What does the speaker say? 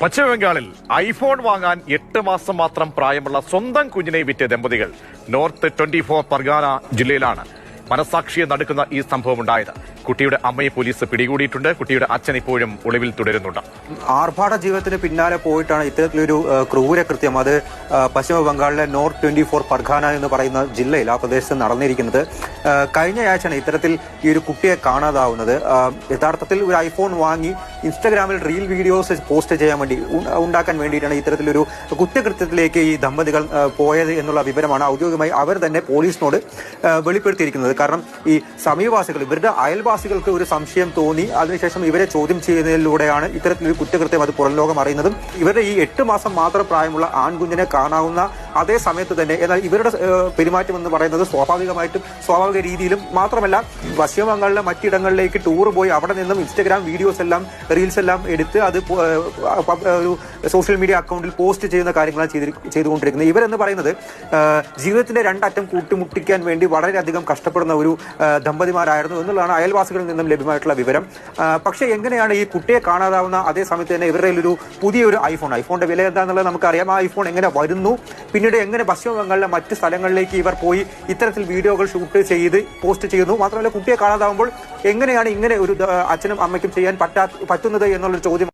പശ്ചിമബംഗാളിൽ ഐഫോൺ വാങ്ങാൻ എട്ട് മാസം മാത്രം പ്രായമുള്ള സ്വന്തം കുഞ്ഞിനെ വിറ്റ ദമ്പതികൾ നോർത്ത് ട്വന്റി ഫോർ പർഗാന ജില്ലയിലാണ് മനസാക്ഷിയെ നടുക്കുന്ന ഈ സംഭവം ഉണ്ടായത് കുട്ടിയുടെ അമ്മയെ പോലീസ് പിടികൂടിയിട്ടുണ്ട്. കുട്ടിയുടെ അച്ഛൻ ഇപ്പോഴും ഒളിവിൽ തുടരുന്നുണ്ട്. ആർഭാട ജീവിതത്തിന് പിന്നാലെ പോയിട്ടാണ് ഇത്തരത്തിലൊരു ക്രൂര കൃത്യം. അത് പശ്ചിമ ബംഗാളിലെ നോർത്ത് ട്വന്റി ഫോർ പർഖാന എന്ന് പറയുന്ന ജില്ലയിൽ ആ പ്രദേശത്ത് നടന്നിരിക്കുന്നത്. കഴിഞ്ഞയാഴ്ചയാണ് ഇത്തരത്തിൽ ഈ ഒരു കുട്ടിയെ കാണാതാവുന്നത്. യഥാർത്ഥത്തിൽ ഒരു ഐഫോൺ വാങ്ങി ഇൻസ്റ്റഗ്രാമിൽ റീൽ വീഡിയോസ് പോസ്റ്റ് ചെയ്യാൻ വേണ്ടി ഉണ്ടാക്കാൻ വേണ്ടിയിട്ടാണ് ഇത്തരത്തിലൊരു കുറ്റകൃത്യത്തിലേക്ക് ഈ ദമ്പതികൾ പോയത് എന്നുള്ള വിവരമാണ് ഔദ്യോഗികമായി അവർ തന്നെ പോലീസിനോട് വെളിപ്പെടുത്തിയിരിക്കുന്നത്. കാരണം ഈ സമീപവാസികൾ ഇവരുടെ അയൽവാസികൾക്ക് ഒരു സംശയം തോന്നി അതിനുശേഷം ഇവരെ ചോദ്യം ചെയ്യുന്നതിലൂടെയാണ് ഇത്തരത്തിലൊരു കുറ്റകൃത്യം അത് പുറം ലോകം അറിയുന്നതും. ഇവരുടെ ഈ എട്ട് മാസം മാത്രം പ്രായമുള്ള ആൺകുഞ്ഞിനെ കാണാവുന്ന അതേ സമയത്ത് തന്നെ എന്നാൽ ഇവരുടെ പെരുമാറ്റം എന്ന് പറയുന്നത് സ്വാഭാവികമായിട്ടും സ്വാഭാവിക രീതിയിലും മാത്രമല്ല പശ്ചിമ ബംഗാളിലെ മറ്റിടങ്ങളിലേക്ക് ടൂർ പോയി അവിടെ നിന്നും ഇൻസ്റ്റഗ്രാം വീഡിയോസ് എല്ലാം റീൽസ് എല്ലാം എടുത്ത് അത് ഒരു സോഷ്യൽ മീഡിയ അക്കൗണ്ടിൽ പോസ്റ്റ് ചെയ്യുന്ന കാര്യങ്ങളാണ് ചെയ്തുകൊണ്ടിരിക്കുന്നത്. ഇവരെന്ന് പറയുന്നത് ജീവിതത്തിന്റെ രണ്ടറ്റം കൂട്ടിമുട്ടിക്കാൻ വേണ്ടി വളരെയധികം കഷ്ടപ്പെടുന്ന ഒരു ദമ്പതിമാരായിരുന്നു എന്നുള്ളതാണ് അയൽവാസികളിൽ നിന്നും ലഭ്യമായിട്ടുള്ള വിവരം. പക്ഷേ എങ്ങനെയാണ് ഈ കുട്ടിയെ കാണാതാവുന്ന അതേ സമയത്ത് തന്നെ ഇവരുടെ ഒരു പുതിയൊരു ഐഫോൺ ഐഫോണിന്റെ വില എന്താണെന്നുള്ളത് നമുക്കറിയാം. ആ ഐഫോൺ എങ്ങനെ വരുന്നു? പിന്നീട് എങ്ങനെ പശ്ചിമ ബംഗാളിലെ മറ്റ് സ്ഥലങ്ങളിലേക്ക് ഇവർ പോയി ഇത്തരത്തിൽ വീഡിയോകൾ ഷൂട്ട് ചെയ്ത് പോസ്റ്റ് ചെയ്യുന്നു? മാത്രമല്ല കുട്ടിയെ കാണാതാവുമ്പോൾ എങ്ങനെയാണ് ഇങ്ങനെ ഒരു അച്ഛനും അമ്മയ്ക്കും ചെയ്യാൻ പറ്റാ പറ്റുന്നത് എന്നുള്ളൊരു ചോദ്യം